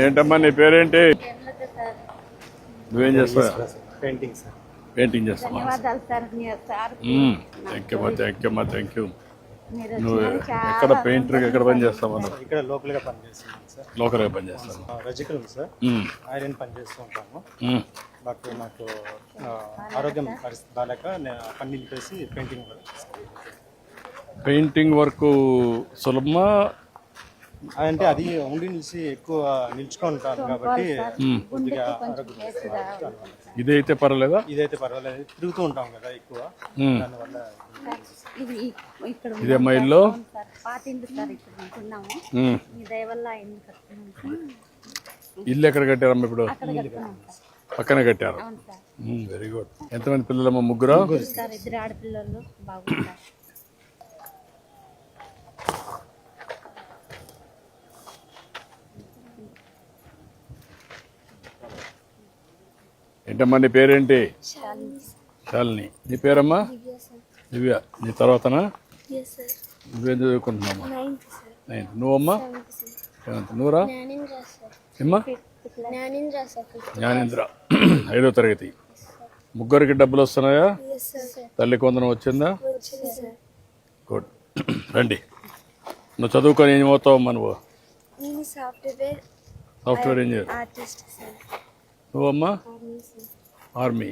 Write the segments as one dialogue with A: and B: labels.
A: ఏంటమ్మా నీ పేరేంటి? నువ్వేం చేస్తావు?
B: Painting sir.
A: పెయింటింగ్ చేస్తావా థ్యాంక్ యూ అమ్మా థ్యాంక్ యూ అమ్మా థ్యాంక్ యూ నువ్వు ఎక్కడ పెయింటర్ ఎక్కడ పని చేస్తావు నువ్వు
B: ఇక్కడ లోకల్గా పనిచేస్తున్నాను సార్
A: లోకల్గా పని చేస్తాను
B: రజికల్ సార్. ఐరన్ పని చేస్తూ ఉంటాము. బట్ నాకు ఆరోగ్యం పరిస్థితి బాగాలేక నేను పని నిలిపేసి పెయింటింగ్
A: పెయింటింగ్ వర్క్ సులభమా?
B: అంటే అది ఉండి నిలిచి ఎక్కువ నిల్చుకొని ఉంటాను కాబట్టి కొద్దిగా
A: ఇదైతే పర్వాలేదా?
B: ఇదైతే పర్వాలేదు. తిరుగుతూ ఉంటాం కదా ఎక్కువ. దానివల్ల
C: ఇది
A: మా ఇల్లు
C: ఇల్లు
A: ఎక్కడ కట్టారమ్మా ఇప్పుడు? పక్కనే కట్టారు.
C: అవును సార్.
A: Very good. ఎంతమంది పిల్లలమ్మా? ముగ్గురు?
C: ఇద్దరు ఆడపిల్లలు బాగుంటారు
A: ఏంటమ్మా నీ పేరేంటి? శాలిని. నీ పేరమ్మా? దివ్య నీ తర్వాతనా? నువ్వేం చదువుకుంటున్నామా నైన్త్ నువ్వమ్మా? సెవెంత్ నువ్వురా? ఏమ్మా?
D: జ్ఞానేంద్ర
A: ఐదో తరగతి. ముగ్గురికి డబ్బులు వస్తున్నాయా? తల్లికి వందనం వచ్చిందా? గుడ్. రండి. నువ్వు చదువుకొని ఏం అవుతావమ్మా నువ్వు? Software
D: software engineer.
A: నువ్వమ్మా?
D: ఆర్మీ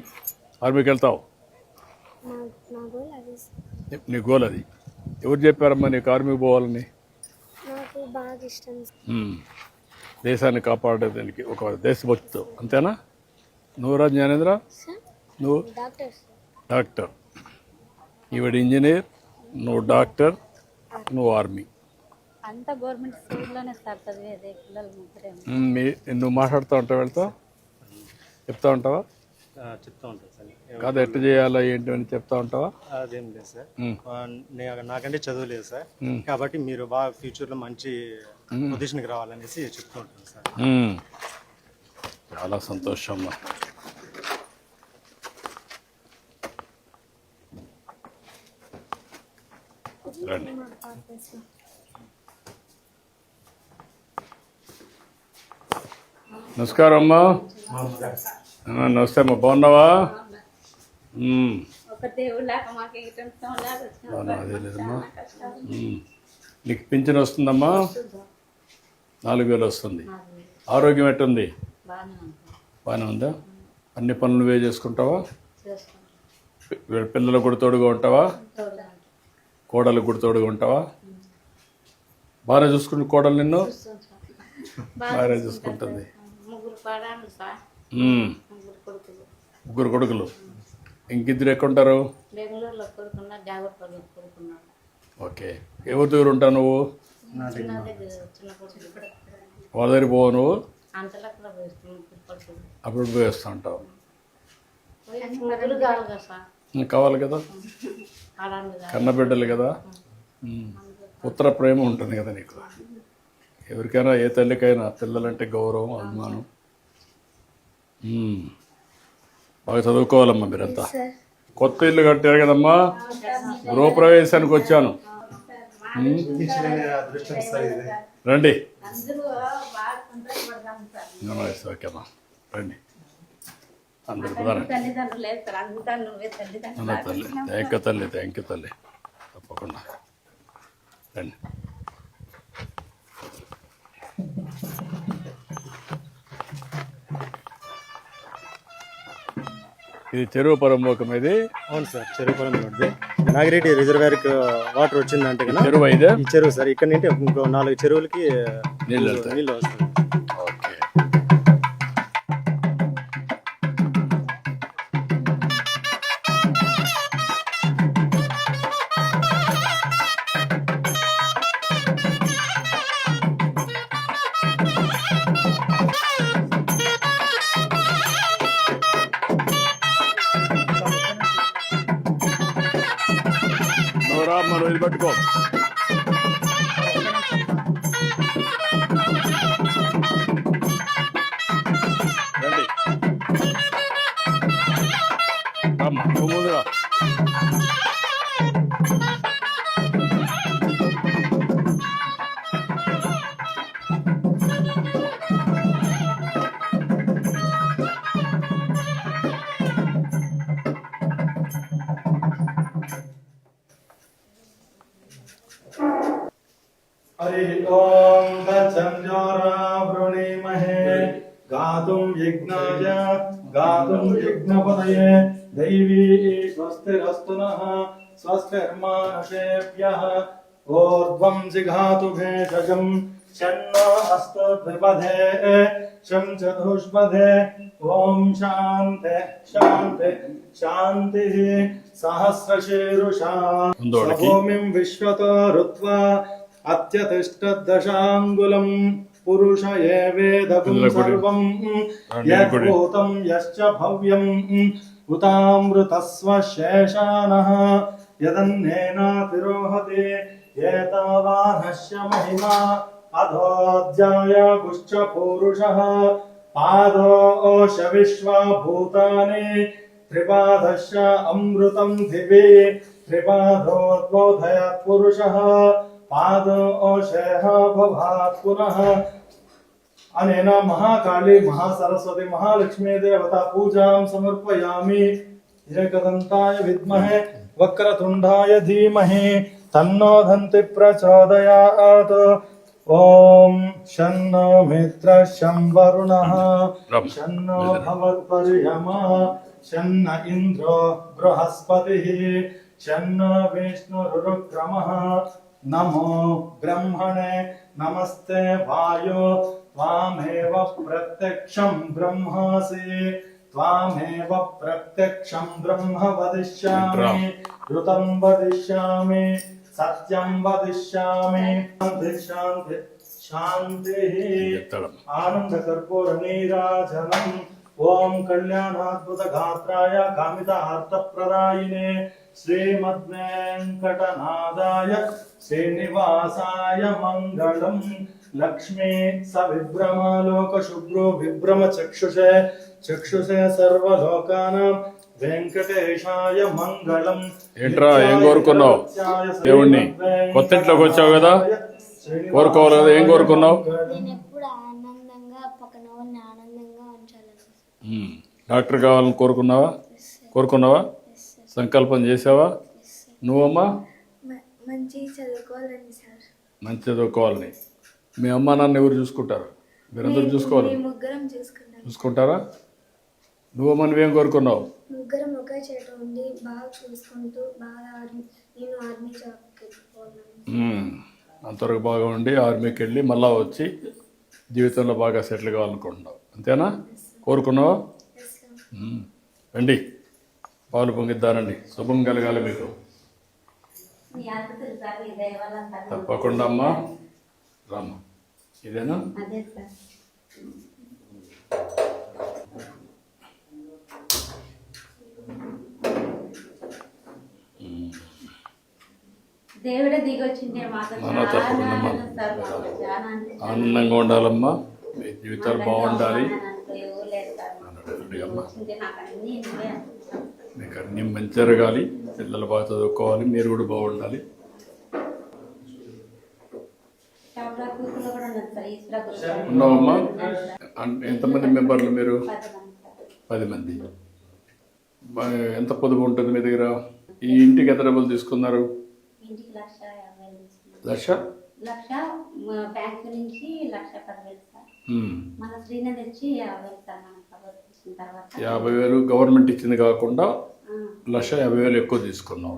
A: ఆర్మీకి వెళ్తావు
D: నా గోల్ అదే
A: ఎవరు చెప్పారమ్మా నీకు ఆర్మీకి పోవాలని?
D: నాకు బాగా ఇష్టం సార్
A: మ్మ్. దేశాన్ని కాపాడేదానికి ఒక దేశభక్తితో. అంతేనా? నువ్వురా జ్ఞానేంద్ర.
D: సార్
A: నువ్వు
D: డాక్టర్ సార్
A: డాక్టర్ ఈవిడ ఇంజనీర్ నువ్వు డాక్టర్ నువ్వు ఆర్మీ
C: అంతా గవర్నమెంట్ స్కూల్లోనే సార్ చదివేది పిల్లలు
A: నువ్వు మాట్లాడుతూ ఉంటావు వెళ్తావు? చెప్తా ఉంటావా?
B: చెప్తూ ఉంటాను సార్.
A: కాదు ఎట్ట చేయాలా ఏంటి అని చెప్తా ఉంటావా?
B: అదేం లేదు సార్.
A: మ్మ్.
B: ఆ, నే- నాకంటే చదువు లేదు సార్. కాబట్టి మీరు బాగా ఫ్యూచర్లో మంచి పొజిషన్కి రావాలనేసి చెప్తూ ఉంటాను సార్.
A: చాలా సంతోషం. అమ్మా. రండి. నమస్కారం అమ్మా. నమస్తే అమ్మా బాగున్నావా? అదే లేదమ్మా. మ్మ్. నీకు పింఛన్ వస్తుందమ్మా? నాలుగు వేలు వస్తుంది. ఆరోగ్యం ఎట్టుంది?
C: బాగానే
A: ఉందా. అన్ని పనులు నువ్వే చేసుకుంటావా?
C: చేసుకుంటాం.
A: పి- పిల్లలకు కూడా తోడుగా ఉంటావా. కోడలకు కూడా తోడుగా ఉంటావా? బాగానే చూసుకుని కోడలు నిన్ను?
C: బాగా
A: బాగానే చూసుకుంటుంది.
C: ముగ్గురు కొడుకులు.
A: ఇంకిద్దరు ఎక్కడుంటారు? ఓకే. ఎవరి దగ్గర ఉంటావు నువ్వు? వాళ్ళ దగ్గర పోవు నువ్వు? అప్పుడు పోయి వస్తూ ఉంటావు కావాలి కదా కన్నబిడ్డలు కదా. పుత్ర ప్రేమ ఉంటుంది కదా నీకు? ఎవరికైనా ఏ తల్లికైనా పిల్లలంటే గౌరవం అభిమానం. బాగా చదువుకోవాలమ్మా మీరంతా. కొత్త ఇల్లు కట్టారు కదమ్మా? గృహప్రవేశానికి వచ్చాను. రండి.
C: అందరూ బాగా సంతోషపడతాం సార్.
A: నమస్తే ఓకేమ్మా రండి. అందరు తల్లి థ్యాంక్ యూ తల్లి థ్యాంక్ యూ తల్లి. తప్పకుండా. రండి. ఇది చెరువు పరంబోకం ఇది.
B: అవును సార్ చెరువు రోడ్డు నాగిరెడ్డి రిజర్వేర్కి వాటర్ వచ్చిందంటే
A: చెరువు ఇదే
B: చెరువు సార్ ఇక్కడ నుండి ఇంకో నాలుగు చెరువులకి
A: నీళ్ళు
B: వస్తాయి.
A: రా మనం ఇది పట్టుకో.
E: यः ऊर्ध्वम् जिघातु भेषजम् शन्नो हस्तद्विपधे शं चतुष्पधे ॐ शान्ते शान्ते शान्तिः सहस्रशीरुषा भूमिं विश्वतो रुत्वा अत्यतिष्ठदशाङ्गुलम् पुरुष एवेदगुं
A: सर्वं
E: यद्भूतं यश्च भव्यम् उतामृतस्व शेषानः यदन्नेनातिरोहते एतावानस्य महिमा अधोऽध्याय गुश्च पूरुषः पादोश विश्वभूतानि त्रिपादश्च अमृतं दिवि त्रिपादोद्बोधयात् पुरुषः पादोशेह भवात् पुनः। अनेन महाकाली, महासरस्वती महालक्ष्मी देवता पूजां समर्पयामि। एकदन्ताय विद्महे। वक्रतुण्डाय धीमहि तन्नो दन्ति प्रचोदयात्। ॐ शन्नो मित्र शं वरुणः शन्नो भवत्पर्यमा। शन्न इन्द्रो बृहस्पतिः। शन्न विष्णुरुक्रमः नमो ब्रह्मणे नमस्ते वायो। त्वामेव प्रत्यक्षं ब्रह्मासि। त्वामेव प्रत्यक्षं ब्रह्म वदिष्यामि ऋतं वदिष्यामि सत्यं वदिष्यामि शान्ति शान्तिः आनन्दकर्पूरनीराजनम् ॐ कल्याणाद्भुतगात्राय कामितार्थप्रदायिने श्रीमद्वेङ्कटनादाय श्रीनिवासाय मङ्गलम् लक्ष्मी सविभ्रमालोकशुभ्रो विभ्रमचक्षुषे చక్షుషే సర్వలోకానాం వెంకటేశాయ మంగళం
A: ఏంట్రా, ఏం కోరుకున్నావు? దేవుణ్ణి. కొత్త ఇంట్లోకి వచ్చావు కదా? కోరుకోవాలి కదా, ఏం కోరుకున్నావు? డాక్టర్ కావాలని కోరుకున్నావా? కోరుకున్నావా? సంకల్పం చేసావా? నువ్వమ్మా?
D: మంచి చదువుకోవాలని సార్
A: మంచి చదువుకోవాలని. మీ అమ్మ నాన్న ఎవరు చూసుకుంటారు? మీరందరూ చూసుకోవాలి. చూసుకుంటారా? నువ్వేం కోరుకున్నావు?
D: ముగ్గురం ఒకే చేట ఉండి బాగా చూసుకుంటూ బాగా నేను ఆర్మీ.
A: అంతవరకు బాగా ఉండి ఆర్మీకి వెళ్ళి మళ్ళా వచ్చి జీవితంలో బాగా సెటిల్ కావాలనుకుంటున్నావు. అంతేనా? కోరుకున్నావా. రండి. పాలు పొంగిద్దానండి. శుభం కలగాలి మీకు. తప్పకుండా అమ్మా. రామ్మ. ఇదేనా?
C: దేవుడే
A: తప్పకుండా ఆనందంగా ఉండాలమ్మా. మీ జీవితాలు బాగుండాలి.
C: మాకు. అన్నీ
A: మంచి జరగాలి. పిల్లలు బాగా చదువుకోవాలి. మీరు కూడా బాగుండాలి. ఉన్నావమ్మా? ఎంతమంది మెంబర్లు మీరు?
C: పది మంది.
A: ఎంత పొదుపు ఉంటుంది మీ దగ్గర? ఈ ఇంటికి ఎంత డబ్బులు తీసుకున్నారు?
C: ఇంటికి లక్ష యాభై.
A: లక్ష?
C: లక్ష బ్యాంకు నుంచి లక్ష పదివేలు సార్.
A: ఉమ్.
C: మన తెచ్చి యాభై సార్ తర్వాత.
A: యాభై వేలు గవర్నమెంట్ ఇచ్చింది కాకుండా లక్ష యాభై వేలు ఎక్కువ తీసుకున్నాం.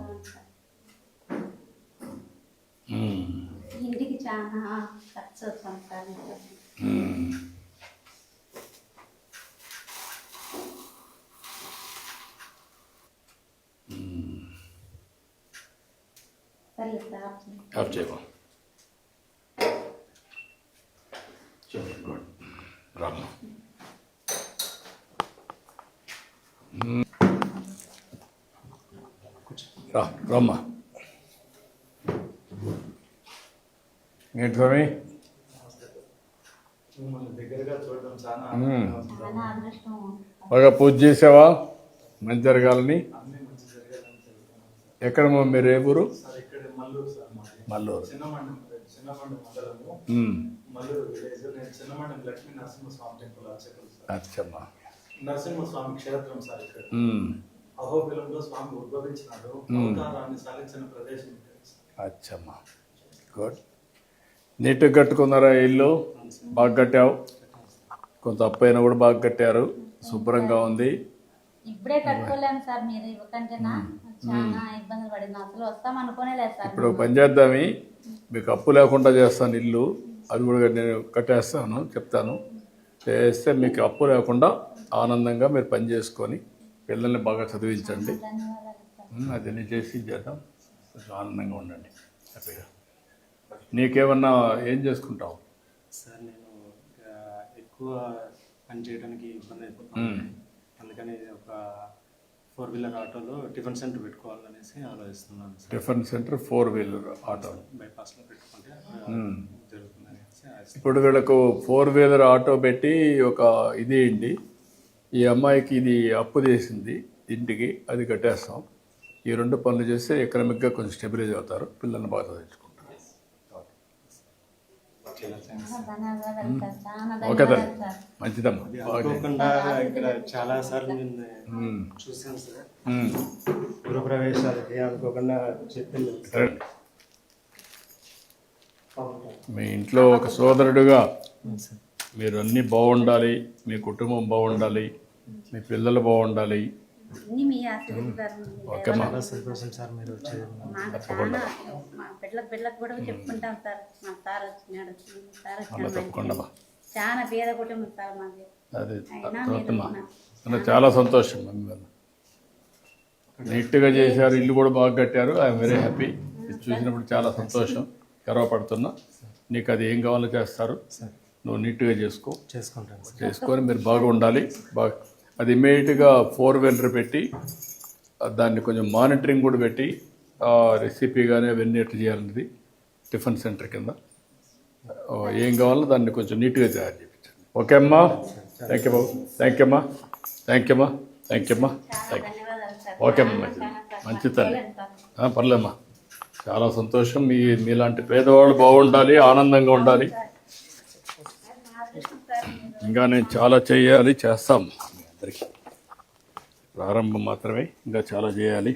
C: ఇంటికి చాలా ఖర్చు వస్తాం సార్
A: ఉమ్.
C: సరే సార్
A: ఆఫ్ చలో, గుడ్. రామ్మా ఉమ్. రా రమ్మా ఏంటి స్వామి బాగా పూజ చేసావా మంచి జరగాలని ఎక్కడ మీరు ఏ ఊరు
E: మల్లూరు
A: అచ్చమ్మా
E: నరసింహస్వామి క్షేత్రం సార్ ఇక్కడ. అహోబిలంలో స్వామి ఉద్భవించినాడు. అవతారాన్ని సాధించిన ప్రదేశం.
A: అచ్చమ్మా గుడ్. నీట్గా కట్టుకున్నారా ఇల్లు? బాగా కట్టావు. కొంత అప్పు అయినా కూడా బాగా కట్టారు. శుభ్రంగా ఉంది.
C: ఇప్పుడే కట్టుకోలేము సార్ మీరు ఇవ్వకంటేనా? చాలా ఇబ్బందులు పడింది. అసలు వస్తాం అనుకోనే లేదు సార్.
A: ఇప్పుడు పని చేద్దామి. మీకు అప్పు లేకుండా చేస్తాను ఇల్లు. అది కూడా నేను కట్టేస్తాను చెప్తాను. చేస్తే మీకు అప్పు లేకుండా ఆనందంగా మీరు పని చేసుకొని పిల్లల్ని బాగా చదివించండి.
C: ధన్యవాదాలు సార్.
A: ఉమ్, అది నేను చేసి చేద్దాం. కొంచెం ఆనందంగా ఉండండి. హ్యాపీగా. నీకేమన్నా ఏం చేసుకుంటావు?
B: సార్ నేను ఎక్కువ పని చేయడానికి ఇబ్బంది అయిపోతుంది అందుకని ఒక ఫోర్ వీలర్ ఆటోలో టిఫిన్ సెంటర్ పెట్టుకోవాలనేసి ఆలోచిస్తున్నాను sir.
A: Tiffin centre four wheeler auto.
B: బైపాస్లో పెట్టుకుంటే
A: ఇప్పుడు వీళ్ళకు ఫోర్ వీలర్ ఆటో పెట్టి ఒక ఇది ఏంటి ఈ అమ్మాయికి ఇది అప్పు చేసింది ఇంటికి అది కట్టేస్తాం. ఈ రెండు పనులు చేస్తే ఎకనామిక్గా కొంచెం స్టెబిలైజ్ అవుతారు పిల్లల్ని బాగా చదివించుకుంటారు. Okay
C: sir.
A: మంచిదమ్మా.
B: అనుకోకుండా ఇక్కడ చాలా సార్లు నేను చూశాను సార్. గృహప్రవేశాలకి అనుకోకుండా చెప్పింది.
A: మీ ఇంట్లో ఒక సోదరుడుగా మీరు అన్నీ బాగుండాలి మీ కుటుంబం బాగుండాలి మీ పిల్లలు బాగుండాలి
C: అన్ని మీ ఆశీర్వాదాలు
A: ఓకేమ్మా
B: చాలా సంతోషం సార్ మీరు
C: చాలా మా బిడ్డలకు బిడ్డలకు కూడా చెప్పుకుంటాం సార్. మా సార్ వచ్చినాడు మా సార్ వచ్చినాడు
A: తప్పకుండా అమ్మా.
C: చాలా పేద కుటుంబం సార్ మాది.
A: అదే
C: అయినా
A: తర్వాతమ్మా
C: మీరు
A: నాకు చాలా సంతోషం నీట్గా చేశారు ఇల్లు కూడా బాగా కట్టారు. ఐఎమ్ వెరీ హ్యాపీ ఇది చూసినప్పుడు చాలా సంతోషం గర్వపడుతున్నా. నీకు అది ఏం కావాలో చేస్తారు. నువ్వు నీట్గా చేసుకో.
B: చేసుకుంటాను
A: చేసుకొని మీరు బాగా ఉండాలి. బాగా అది ఇమీడియట్గా ఫోర్ వెంటర్ పెట్టి దాన్ని కొంచెం మానిటరింగ్ కూడా పెట్టి రెసిపీ కానీ అవన్నీ ఎట్లా చేయాలన్నది టిఫిన్ సెంటర్ కింద. ఏం కావాలో దాన్ని కొంచెం నీట్గా తయారు చేయించండి ఓకే అమ్మా? థ్యాంక్ యూ బాబు. థ్యాంక్ యూ అమ్మా. థ్యాంక్ యూ అమ్మా. థ్యాంక్ యూ అమ్మా. థ్యాంక్ యూ ఓకే అమ్మా మంచిది. మంచి తల్లి. పర్లేమ్మా చాలా సంతోషం. మీ మీలాంటి పేదవాళ్ళు బాగుండాలి ఆనందంగా ఉండాలి. ఇంకా నేను చాలా చేయాలి చేస్తాం అందరికీ ప్రారంభం మాత్రమే ఇంకా చాలా చేయాలి.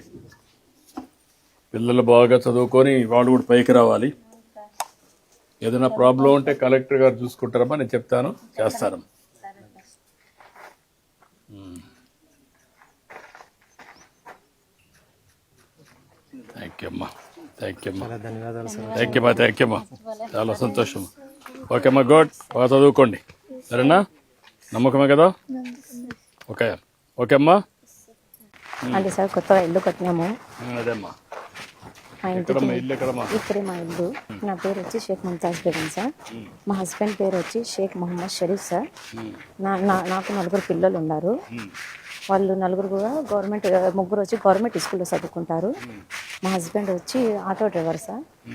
A: పిల్లలు బాగా చదువుకొని వాళ్ళు కూడా పైకి రావాలి. ఏదైనా ప్రాబ్లం ఉంటే కలెక్టర్ గారు చూసుకుంటారమ్మా నేను చెప్తాను. చేస్తాను. థ్యాంక్ యూ అమ్మా. థ్యాంక్ యూ అమ్మా.
B: చాలా ధన్యవాదాలు సార్.
A: థ్యాంక్ యూ అమ్మా థ్యాంక్ యూ అమ్మా. చాలా సంతోషం. ఓకే అమ్మా గుడ్ బాగా చదువుకోండి. సరేనా? నమ్మకమే కదా? ఓకే. ఓకే అమ్మా
F: అంటే సార్ కొత్తగా ఇల్లు కట్టినాము.
A: అదే అమ్మా
F: మా ఇంటికి ఇక్కడే మా ఇల్లు. నా పేరు వచ్చి షేక్ ముంతాజ్ బేగం సార్. మా హస్బెండ్ పేరు వచ్చి షేక్ మొహమ్మద్ షరీఫ్ సార్. నా నా- నాకు నలుగురు పిల్లలు ఉన్నారు. వాళ్ళు నలుగురు కూడా గవర్నమెంట్ ముగ్గురు వచ్చి గవర్నమెంట్ స్కూల్లో చదువుకుంటారు. మా హస్బెండ్ వచ్చి ఆటో డ్రైవర్ సార్.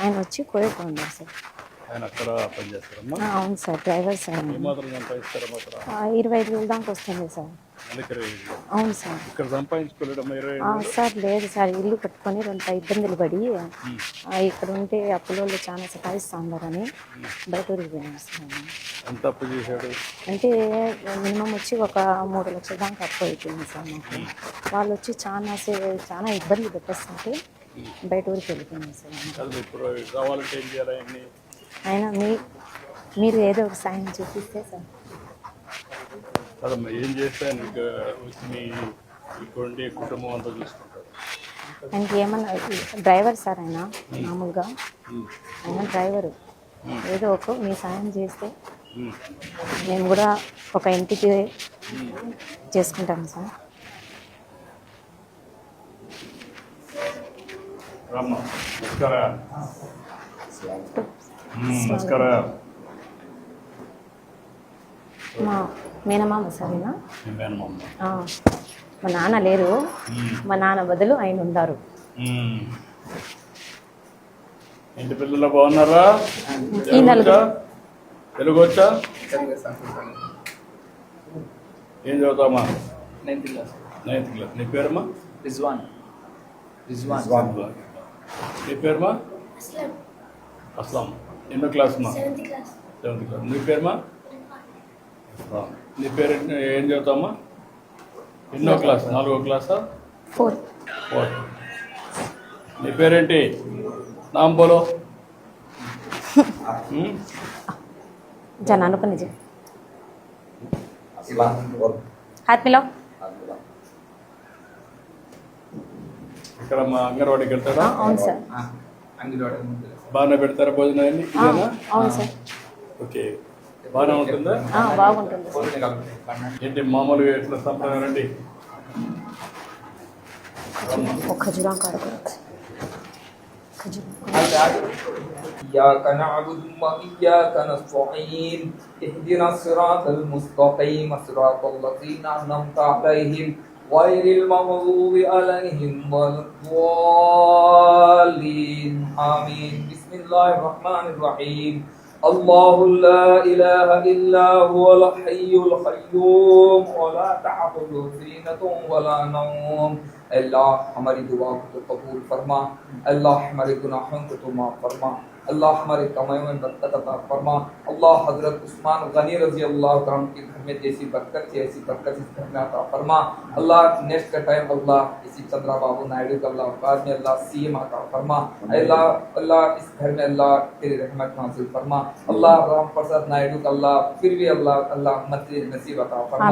F: ఆయన వచ్చి కోయట్లో ఉన్నారు సార్.
A: ఆయన అక్కడ పనిచేస్తారమ్మా?
F: అవును సార్ డ్రైవర్ సార్ ఆయన.
A: మాత్రం సంపాదిస్తారమ్మా అక్కడ?
F: ఇరవై ఐదు వేలు దాకా వస్తుంది సార్.
A: నెలకి ఇరవై ఐదు వేలు.
F: అవును సార్.
A: ఇక్కడ సంపాదించుకోలేడమ్మా ఇరవై
F: ఆ, సార్ లేదు సార్ ఇల్లు కట్టుకొని రెండు ఇబ్బందులు పడి ఆ, ఇక్కడ ఉంటే అప్పుల వాళ్ళు చాలా సతాయిస్తా ఉన్నారని బయట ఊరికి పోయినాం సార్
A: ఎంత అప్పు చేశాడు?
F: అంటే మినిమం వచ్చి ఒక మూడు లక్షల దాకా అప్పు అయిపోయింది సార్ మాకు. వాళ్ళు వచ్చి చాలా సే- చాలా ఇబ్బంది పెట్టేస్తుంటే బయట ఊరికి వెళ్ళిపోయినాం సార్
A: ఇప్పుడు కావాలంటే ఏం చేయాలి ఆయన్ని?
F: అయినా మీ మీరు ఏదో ఒక సాయం చూపిస్తే సార్.
A: ఏం చేస్తే కుటుంబం అంతా చూసుకుంటారు?
F: ఆయనకి ఏమన్నా డ్రైవర్ సార్ ఆయన మామూలుగా. ఆయన డ్రైవరు. ఏదో ఒక మీ సాయం చేస్తే మేము కూడా ఒక ఇంటికి చేసుకుంటాం సార్.
A: రామ్మ నమస్కార. ನಮಸ್ಕಾರ
F: మా మేనమామ సార్ ఈయన.
A: మీ మేనమామ
F: ఆ, మా నాన్న లేరు మా నాన్న బదులు ఆయన ఉన్నారు
A: మ్మ్. ఇంటి పిల్లలు బాగున్నారా
F: ఈ నలుగురు.
A: తెలుగు వచ్చా ఏం చదువుతామా
G: నైన్త్ క్లాస్
A: నైన్త్ క్లాస్ నీ పేరుమా
G: రిజ్వాన్ రిజ్వాన్
A: నీ పేరుమా
D: అస్లం
A: అస్లాం ఎన్నో క్లాస్ మా?
D: సెవెంత్ క్లాస్
A: నీ పేరుమా? నీ పేరు ఏం చదువుతామా ఎన్నో క్లాస్? నాలుగో క్లాసా?
F: ఫోర్త్
A: ఫోర్త్ నీ పేరేంటి?
F: నాంబోలో జనాను కొన్ని హాత్
A: ఇక్కడ మా అంగన్వాడికి వెళ్తాడా?
F: అవును సార్.
G: అంగన్వాడి
A: బాగానే పెడతారా భోజనం అన్ని ఇదేనా
F: అవును సార్
A: ఓకే బాగానే ఉంటుందా
F: ఆ, బాగుంటుంది సార్
G: ఫోన్ కలిపి
A: ఏంటి మామూలుగా ఎట్లా సంప్రదాయం రండి
F: ఒక ఖజూరం కాడుకోవచ్చు ఖజూరం
G: إياك نعبد وإياك نستعين اهدنا الصراط المستقيم صراط الذين أنعمت عليهم غير المغضوب عليهم ولا الضالين آمين بسم الله الرحمن الرحيم. الله لا إله إلا هو الحي القيوم ولا تعبد سینت ولا نوم. اللہ ہماری دعا کو قبول فرما. اللہ ہمارے گناہوں کو تو معاف فرما. अल्लाह हमारे कमाई में बरकत अता फरमा। अल्लाह हज़रत उस्मान गनी रज़ी अल्लाह के घर में जैसी बरकत थी ऐसी बरकत इस घर में अता फरमा। अल्लाह नेक्स्ट का टाइम अल्लाह इसी चंद्रा बाबू नायडू का अल्लाह बाद में अल्लाह सीएम अता फरमा। अल्लाह अल्लाह इस घर में अल्लाह तेरी रहमत नाजिल फरमा। अल्लाह राम प्रसाद नायडू का अल्लाह फिर भी अल्लाह अल्लाह मस्जिद नसीब अता फरमा।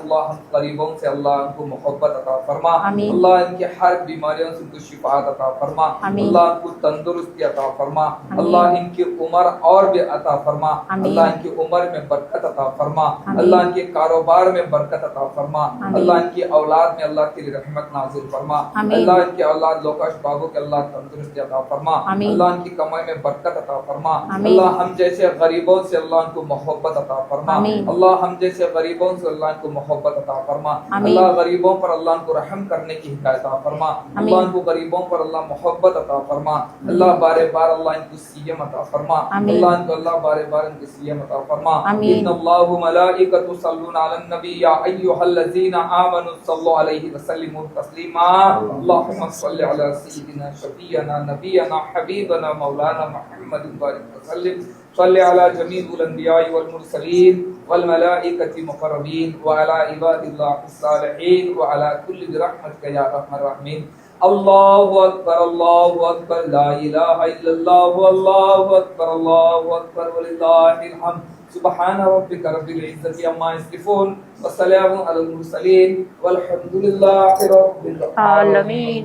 G: अल्लाह हम गरीबों से अल्लाह उनको मोहब्बत अता फरमा। अल्लाह इनके हर बीमारियों से उनको शिफात अता फरमा। अल्लाह इनको तंदुरुस्ती अता फरमा अल्लाह इनकी उम्र और भी अता फरमा अल्लाह इनकी उम्र में बरकत अता फरमा अल्लाह इनके कारोबार में बरकत अता फरमा अल्लाह इनकी औलाद में अल्लाह तेरी रहमत नाजिल फरमा अल्लाह इनके औलाद लोकाश बाबू के अल्लाह तंदुरुस्ती अता फरमा अल्लाह इनकी कमाई में बरकत अता फरमा अल्लाह हम जैसे गरीबों से अल्लाह इनको मोहब्बत अता फरमा अल्लाह हम जैसे गरीबों से अल्लाह इनको मोहब्बत अता फरमा अल्लाह गरीबों पर अल्लाह इनको रहम करने की हिदायत अता फरमा अल्लाह इनको गरीबों पर अल्लाह मोहब्बत अता फरमा अल्लाह बारे बार अल्लाह इनको सीएम अता फरमा
F: आमीन।
G: अल्लाह इनको अल्लाह बारे बार इनको सीएम अता फरमा
F: आमीन।
G: इन्नल्लाहु मलाइकतु सल्लूना अलन नबी या अय्युहल्लज़ीना आमनु सल्लु अलैहि वसल्लिमु तस्लीमा अल्लाहुम्मा सल्लि अला सय्यिदिना शफीना नबियना हबीबना मौलाना मुहम्मद बारिक वसल्लिम صل على جميع الانبياء والمرسلين والملائكه المقربين وعلى عباد الله الصالحين وعلى كل برحمتك يا ارحم الراحمين الله اكبر الله اكبر لا اله الا الله الله اكبر الله اكبر ولله الحمد سبحان ربك رب العزه عما يصفون وسلام على المرسلين والحمد لله رب العالمين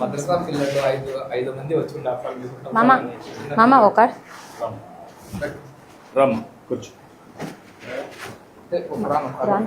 G: మద్రసా పిల్లలు ఐదు ఐదు మంది వచ్చి ఉండాలి
F: మామ మామ ఒక
A: రమ్మ కూర్చో
F: రాను
A: రామ్.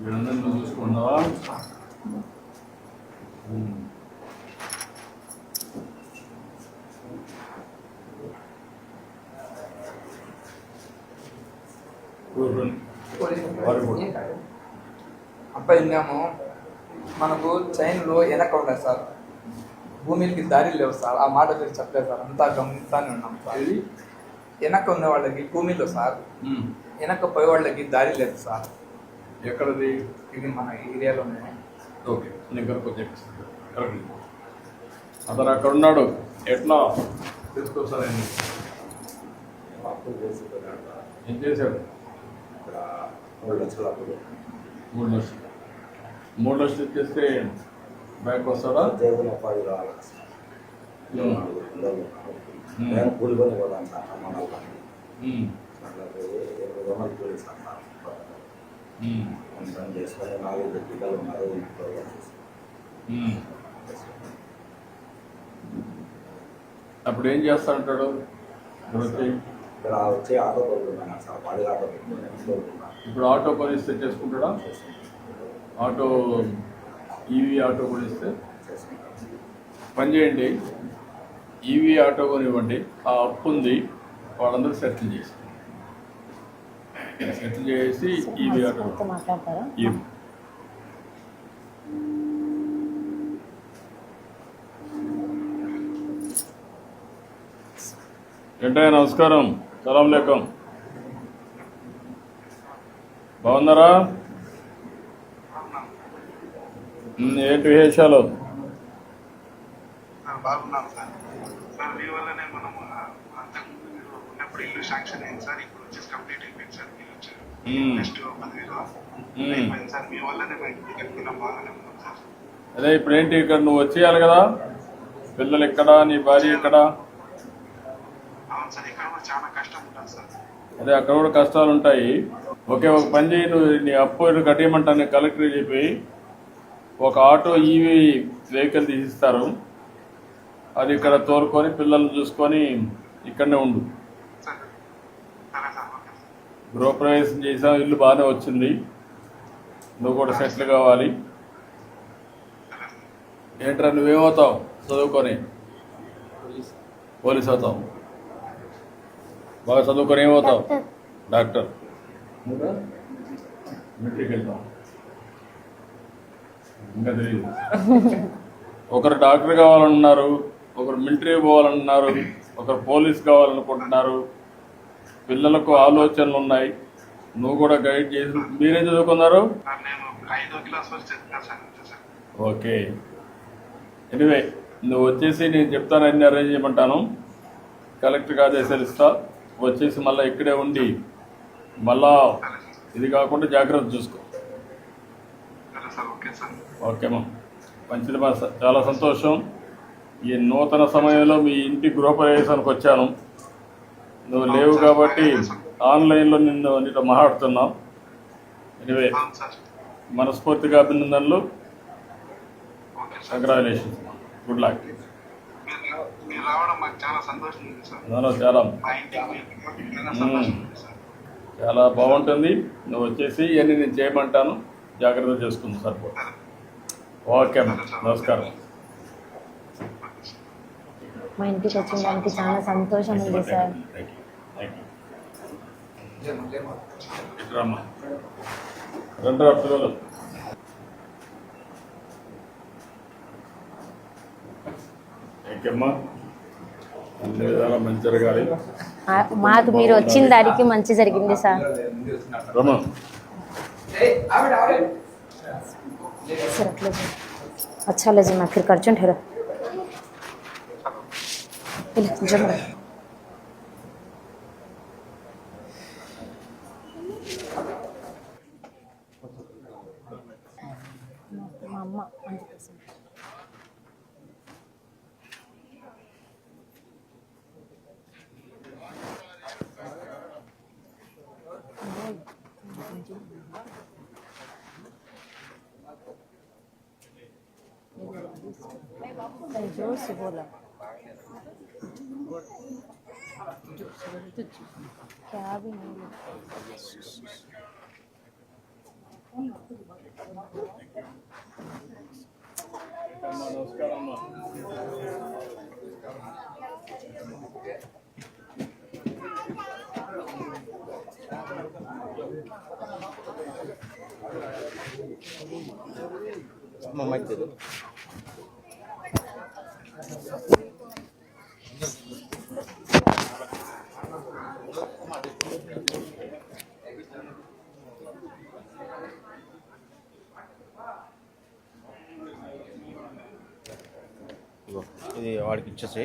A: వీళ్ళందరినీ చూసుకున్నావా.
G: అబ్బాయి మేము మనకు చైన్లో వెనక ఉన్నాయి సార్. భూమికి దారి లేవు సార్. ఆ మాట మీరు చెప్పలేదు సార్. అంతా గమనిస్తానే ఉన్నాం సార్? వెనక ఉన్న వాళ్ళకి భూమిలో సార్. వెనక పోయే వాళ్ళకి దారి లేదు సార్.
A: ఎక్కడది?
G: ఇది మన ఏరియాలోనే.
A: ఓకే నేను కనుక చెప్పిస్తాను కరెక్ట్. అతను అక్కడ ఉన్నాడు. ఎట్లా? ఆయన ఏం చేశాడు? మూడు లక్షలు మూడు లక్షలు. ఇచ్చేస్తే బ్యాంక్ వస్తాడా? ఉమ్.
H: నేను కూలికొని పోదాం మన
A: ఉమ్.
H: పోలీస్ అన్నారు
A: ఉమ్.
H: పని చేసుకొని నాలుగు పిల్లలు ఉన్నారు ఇంట్లో.
A: అప్పుడు ఏం చేస్తానంటాడు ఇప్పుడు వచ్చి
H: ఇక్కడ వచ్చి ఆటో తోలుతున్నాను సార్ పడి ఆటో
A: ఇప్పుడు ఆటో కొనిస్తే చేసుకుంటాడా? ఆటో ఈవీ ఆటో కొనిస్తే పని చేయండి. ఈవీ ఆటో కొనివ్వండి ఆ అప్పు ఉంది వాళ్ళందరూ సెటిల్ చేసి సెటిల్ చేసి ఈవీ ఆటో
F: మాట్లాడతారా?
A: ఏంటయ్య నమస్కారం. సలాం లేకం బాగున్నారా? ఏంటి విశేషాలు?
I: బాగున్నాను సార్ మీ వల్లనే మనం అంతకుముందు మీరు ఉన్నప్పుడు ఇల్లు శాంక్షన్ అయింది సార్ ఇప్పుడు వచ్చేసి కంప్లీట్ అయిపోయింది సార్ మీరు వచ్చారు నెక్స్ట్ పదివేలు. అయిపోయింది సార్ మీ వల్లనే మేము ఇంటికి కట్టుకున్నాం బాగానే ఉన్నాం సార్.
A: అదే ఇప్పుడు ఏంటి ఇక్కడ నువ్వు వచ్చేయాలి కదా? పిల్లలు ఎక్కడా? నీ భార్య ఎక్కడా?
I: అవును సార్ ఇక్కడ కూడా చాలా కష్టం ఉంటుంది సార్.
A: అదే అక్కడ కూడా కష్టాలు ఉంటాయి. ఓకే ఒక పని చేయి నువ్వు నీ అప్పు కట్టేయమంటాను కలెక్టర్ చెప్పి ఒక ఆటో ఈవీ వెహికల్ తీసిస్తారు. అది ఇక్కడ తోలుకొని పిల్లల్ని చూసుకొని ఇక్కడనే ఉండు. గృహప్రవేశం చేసాం ఇల్లు బాగానే వచ్చింది. నువ్వు కూడా సెటిల్ కావాలి. ఏంట్రా నువ్వేమవుతావు? చదువుకొని. పోలీస్ అవుతావు. బాగా చదువుకొని ఏమవుతావు? డాక్టర్. మెట్రిక్ వెళ్తాం ఇంకా తెలియదు. ఒకరు డాక్టర్ కావాలన్నారు ఒకరు మిలిటరీ పోవాలన్నారు ఒకరు పోలీస్ కావాలనుకుంటున్నారు. పిల్లలకు ఆలోచనలు ఉన్నాయి. నువ్వు కూడా గైడ్ చేసి మీరేం చదువుకున్నారు? ఓకే. ఎనివే నువ్వు వచ్చేసి నేను చెప్తాను అన్ని అరేంజ్ చేయమంటాను. కలెక్టర్కి ఆదేశాలు ఇస్తా. వచ్చేసి మళ్ళీ ఇక్కడే ఉండి మళ్ళా ఇది కాకుండా జాగ్రత్త చూసుకో.
I: ఓకే
A: ఓకేమా మంచిది మా చాలా సంతోషం. ఈ నూతన సమయంలో మీ ఇంటి గృహప్రవేశానికి వచ్చాను. నువ్వు లేవు కాబట్టి ఆన్లైన్లో నిన్ను నీతో మాట్లాడుతున్నాం. ఎనివే మనస్ఫూర్తిగా అభినందనలు. కంగ్రాచులేషన్స్ గుడ్ లక్
I: చాలా
A: నాలో చాలా. బాగుంటుంది. నువ్వు వచ్చేసి ఇవన్నీ నేను చేయమంటాను. జాగ్రత్త చేసుకుంది సరిపో
I: సరే.
A: ఓకే నమస్కారం.
F: మా ఇంటికి వచ్చిన దానికి చాలా సంతోషం ఉంది sir
A: thank you thank you ఇట్రమ్మా రెండు పిల్లలు ఇంకమ్మా అన్ని విధాలా మంచి జరగాలి
F: ఆ- మాకు మీరు వచ్చిన దానికి మంచి జరిగింది సార్
A: రమా
F: सर अगले दिन अच्छा लगे मैं फिर कर ठहरा Elif canım. muito digno, que
A: a. Mamãe.
J: ఇది వాడికి ఇచ్చేసి